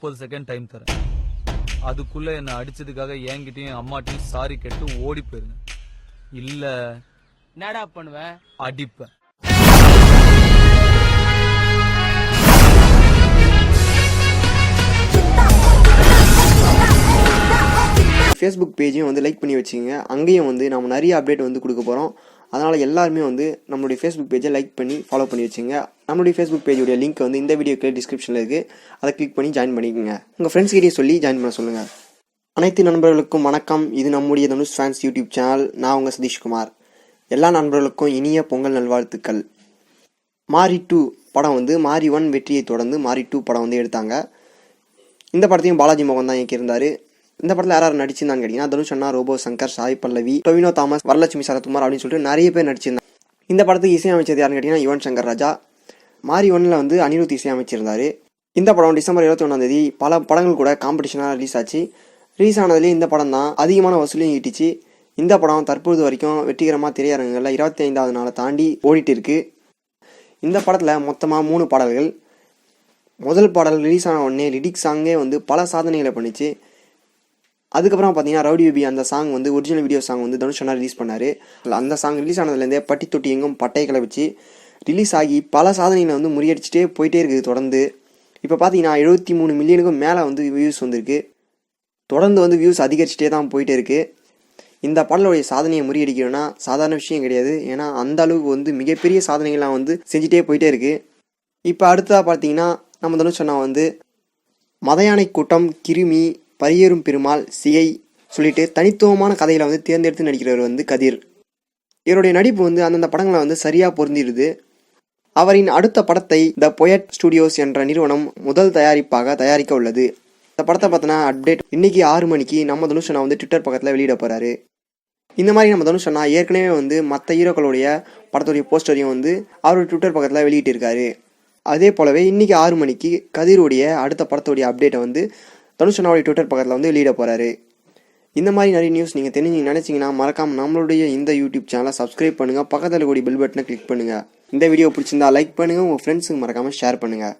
முப்பது second time தரேன். அதுக்குள்ள என்னை அடிச்சதுக்காக என்கிட்டயும் அம்மாட்டையும் சாரி கேட்டு ஓடி போயிருங்க இல்ல என்னடா பண்ணுவ? அடிப்பேன். ஃபேஸ்புக் பேஜையும் வந்து லைக் பண்ணி வச்சுக்கோங்க. அங்கேயும் வந்து நம்ம நிறைய அப்டேட் வந்து கொடுக்க போகிறோம் அதனால் எல்லாருமே வந்து நம்மளுடைய ஃபேஸ்புக் பேஜை லைக் பண்ணி ஃபாலோ பண்ணி வச்சுங்க. நம்மளுடைய ஃபேஸ்புக் பேஜுடைய லிங்க் வந்து இந்த வீடியோக்கு டிஸ்கிரிப்ஷனில் இருக்குது அதை கிளிக் பண்ணி ஜாயின் பண்ணிக்கோங்க. உங்கள் ஃப்ரெண்ட்ஸ் கிட்டே சொல்லி ஜாயின் பண்ண சொல்லுங்கள் அனைத்து நண்பர்களுக்கும் வணக்கம். இது நம்முடைய தனுஷ் ஃபேன்ஸ் யூடியூப் சேனல் நான் உங்கள் சதீஷ்குமார். எல்லா நண்பர்களுக்கும் இனிய பொங்கல் நல்வாழ்த்துக்கள். மாரி டூ படம் வந்து மாரி ஒன் வெற்றியை தொடர்ந்து மாரி டூ படம் வந்து எடுத்தாங்க. இந்த படத்தையும் பாலாஜி மோகன் தான் இயக்கியிருந்தார். இந்த படத்தில் யார் யார் நடிச்சிருந்தான்னு கேட்டிங்கன்னா தனுஷ் அண்ணா ரோபோ சங்கர் சாய் பல்லவி டொவினோ தாமஸ் வரலட்சுமி சரத்குமார் அப்படின்னு சொல்லிட்டு நிறைய பேர் நடிச்சிருந்தாங்க. இந்த படத்துக்கு இசையமைச்சது யாருன்னு கேட்டிங்கன்னா யுவன் சங்கர் ராஜா. மாரி ஒன்னில் வந்து அனிருத் இசையமைச்சிருந்தார். இந்த படம் டிசம்பர் இருபத்தி ஒன்றாந்தேதி பல படங்கள் கூட காம்படிஷனாக ரிலீஸ் ஆச்சு. ரிலீஸ் ஆனதுலேயே இந்த படம் தான் அதிகமான வசூலையும் ஈட்டிச்சு. இந்த படம் தற்போது வரைக்கும் வெற்றிகரமாக திரையரங்குகளில் இருபத்தி ஐந்தாவது நாளை தாண்டி ஓடிட்டு இருக்கு. இந்த படத்தில் மொத்தமாக மூணு பாடல்கள். முதல் பாடல் ரிலீஸ் ஆன உடனே லிடிக் சாங்கே வந்து பல சாதனைகளை பண்ணிச்சு. அதுக்கப்புறம் பார்த்தீங்கன்னா ரவுடி பேபி அந்த சாங் வந்து ஒரிஜினல் வீடியோ சாங் வந்து தனுஷ் அண்ணா ரிலீஸ் பண்ணார். அந்த சாங் ரிலீஸ் ஆனதுலேருந்தே பட்டி தொட்டி எங்கும் பட்டையை கிளப்பிச்சு ரிலீஸ் ஆகி பல சாதனைகளை வந்து முறியடிச்சிட்டே போயிட்டே இருக்குது தொடர்ந்து. இப்போ பார்த்தீங்கன்னா எழுபத்தி மூணு மில்லியனுக்கும் மேலே வந்து வியூஸ் வந்திருக்கு. தொடர்ந்து வந்து வியூஸ் அதிகரிச்சுட்டே தான் போயிட்டே இருக்குது இந்த பாடலுடைய சாதனையை முறியடிக்கணும்னா சாதாரண விஷயம் கிடையாது. ஏன்னா அந்த அளவுக்கு வந்து மிகப்பெரிய சாதனைகள்லாம் வந்து செஞ்சுட்டே போயிட்டே இருக்குது இப்போ அடுத்ததாக பார்த்தீங்கன்னா நம்ம தனுஷ் அண்ணா வந்து மதயானை கூட்டம் கிருமி பரியேறும் பெருமாள் சிகை சொல்லிட்டு தனித்துவமான கதையில் வந்து தேர்ந்தெடுத்து நடிக்கிறவர் வந்து கதிர். இவருடைய நடிப்பு வந்து அந்தந்த படங்களை வந்து சரியாக பொருந்திடுது. அவரின் அடுத்த படத்தை த பொயட் ஸ்டுடியோஸ் என்ற நிறுவனம் முதல் தயாரிப்பாக தயாரிக்க உள்ளது. இந்த படத்தை பார்த்தோன்னா அப்டேட் இன்னைக்கு ஆறு மணிக்கு நம்ம தனுஷ் அண்ணா வந்து ட்விட்டர் பக்கத்தில் வெளியிட போகிறாரு இந்த மாதிரி நம்ம தனுஷ் அண்ணா ஏற்கனவே வந்து மற்ற ஹீரோக்களுடைய படத்துடைய போஸ்டரையும் வந்து அவருடைய ட்விட்டர் பக்கத்தில் வெளியிட்டிருக்காரு. அதே போலவே இன்னைக்கு ஆறு மணிக்கு கதிருடைய அடுத்த படத்துடைய அப்டேட்டை வந்து தனுஷ் அண்ணாவுடைய ட்விட்டர் பக்கத்தில் வந்து வெளியிட போகிறாரு இந்த மாதிரி நிறைய நியூஸ் நீங்கள் தெரிஞ்சு நினச்சிங்கன்னா மறக்காமல் நம்மளுடைய இந்த யூடியூப் சேனலை சப்ஸ்கிரைப் பண்ணுங்க. பக்கத்தில் கூடிய பெல் பட்டனை கிளிக் பண்ணுங்கள் இந்த வீடியோ பிடிச்சிருந்தா லைக் பண்ணுங்கள் உங்கள் ஃப்ரெண்ட்ஸுக்கு மறக்காமல் ஷேர் பண்ணுங்கள்